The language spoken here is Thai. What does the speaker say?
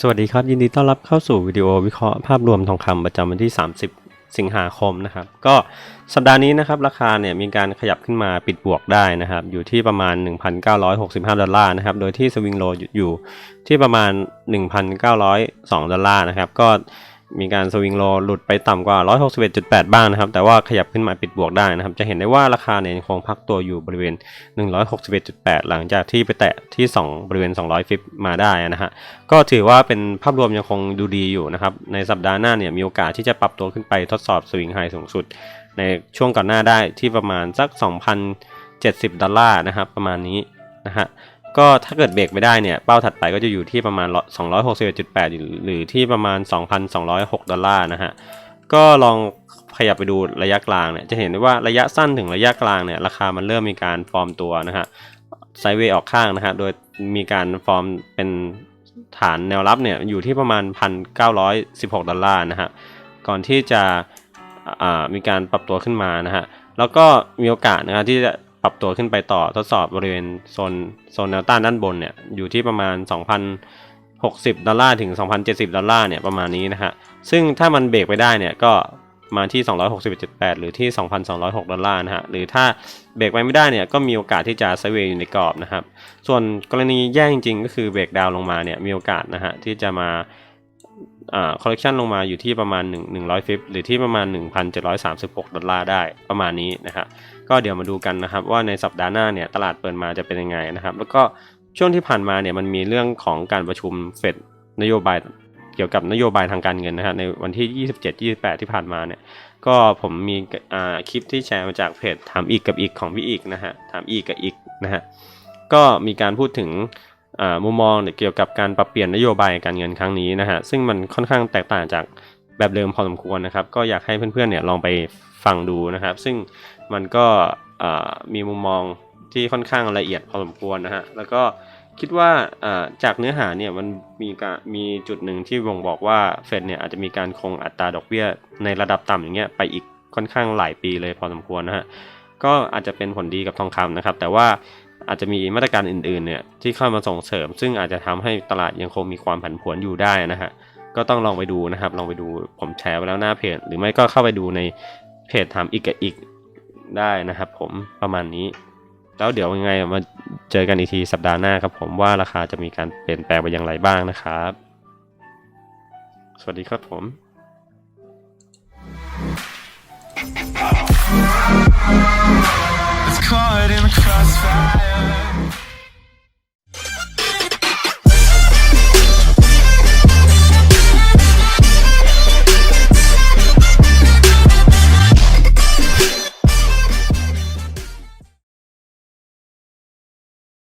สวัสดีครับ ยินดีต้อนรับเข้าสู่วิดีโอวิเคราะห์ภาพรวมทองคำประจำวันที่ 30 สิงหาคมนะครับก็สัปดาห์นี้นะครับราคาเนี่ยมีการขยับขึ้นมาปิดบวกได้นะครับอยู่ที่ประมาณ 1,965 ดอลลาร์นะครับโดยที่สวิงโลอยู่ที่ประมาณ 1,902 ดอลลาร์นะครับก็ มีการสวิงโลหลุดไปต่ำกว่า 161.8 บ้างนะครับ แต่ว่าขยับขึ้นมาปิดบวกได้นะครับ จะเห็นได้ว่าราคาเนี่ยคงพักตัวอยู่บริเวณ 161.8 หลังจากที่ไปแตะที่ 2 บริเวณ 200 ฟิปมาได้นะฮะ ก็ถือว่าเป็นภาพรวมยังคงดูดีอยู่นะครับ ในสัปดาห์หน้าเนี่ยมีโอกาสที่จะปรับตัวขึ้นไปทดสอบสวิงไฮสูงสุด ในช่วงก่อนหน้าได้ที่ประมาณสัก 2,070 ดอลลาร์นะครับประมาณนี้นะฮะ ก็ถ้าเกิดเบรกไม่ได้เนี่ยเป้าถัดไปก็จะอยู่ที่ประมาณ 261.8 หรือที่ประมาณ 2,206 ดอลลาร์นะฮะ ก็ลองขยับไปดูระยะกลางเนี่ยจะเห็นได้ว่าระยะสั้นถึงระยะกลางเนี่ยราคามันเริ่มมีการฟอร์มตัวนะฮะไซด์เวย์ออกข้างนะฮะโดยมีการฟอร์มเป็นฐานแนวรับเนี่ยอยู่ที่ประมาณ 1,916 ดอลลาร์นะฮะก่อนที่จะมีการปรับตัวขึ้นมานะฮะแล้วก็มีโอกาสนะครับที่จะ ปรับตัวขึ้นไปต่อทดสอบบริเวณโซนโซนแนวต้านด้านบนเนี่ยอยู่ที่ประมาณ 2,060 ดอลลาร์ถึง 2,070 ดอลลาร์เนี่ยประมาณนี้นะฮะซึ่งถ้ามันเบรกไปได้เนี่ยก็มาที่ 261.8 หรือที่ 2,206 ดอลลาร์นะฮะ หรือถ้าเบรกไปไม่ได้เนี่ย ก็มีโอกาสที่จะไซเวย์อยู่ในกรอบนะครับ ส่วนกรณีแย่จริงๆ ก็คือเบรกดาวลงมาเนี่ย มีโอกาสนะฮะที่จะมา คอลเลคชันลงมาอยู่ที่ประมาณ 1 100ฟิปหรือที่ประมาณ 1,736 ดอลลาร์ได้ประมาณนี้นะครับก็เดี๋ยวมาดูกันนะครับ ว่าในสัปดาห์หน้าเนี่ยตลาดเปิดมาจะเป็นยังไงนะครับ แล้วก็ช่วงที่ผ่านมาเนี่ยมันมีเรื่องของการประชุมเฟดนโยบายเกี่ยวกับนโยบายทางการเงินนะฮะในวันที่ 27 28 ที่ผ่านมาเนี่ยก็ผมมีคลิปที่แชร์มาจากเพจถามอีกกับอีกของพี่อีกนะฮะถามอีกกับอีกนะฮะก็มีการพูดถึง มุมมองเกี่ยวกับการปรับเปลี่ยนนโยบายการเงินครั้งนี้นะฮะซึ่งมันค่อนข้างแตกต่างจากแบบเดิมพอสมควรนะครับ ก็อยากให้เพื่อนๆเนี่ยลองไปฟังดูนะครับ ซึ่งมันก็มีมุมมองที่ค่อนข้างละเอียดพอสมควรนะฮะแล้วก็คิดว่าอ่าจากเนื้อหาเนี่ยมันมีการมีจุดหนึ่งที่บ่งบอกว่าเฟดเนี่ยอาจจะมีการคงอัตราดอกเบี้ยในระดับต่ำอย่างเงี้ยไปอีกค่อนข้างหลายปีเลยพอสมควรนะฮะก็อาจจะเป็นผลดีกับทองคำนะครับ แต่ว่า อาจจะมีมาตรการอื่นๆเนี่ยที่เข้ามาส่งเสริม ซึ่งอาจจะทำให้ตลาดยังคงมีความผันผวนอยู่ได้นะฮะก็ต้องลองไปดูนะครับ ลองไปดูผมแชร์ไว้แล้วหน้าเพจ หรือไม่ก็เข้าไปดูในเพจถามอีกกับอีกได้นะครับ ผมประมาณนี้ แล้วเดี๋ยวยังไงมาเจอกันอีกทีสัปดาห์หน้าครับ ผมว่าราคาจะมีการเปลี่ยนแปลงไปอย่างไรบ้างนะครับ สวัสดีครับผม crossfire.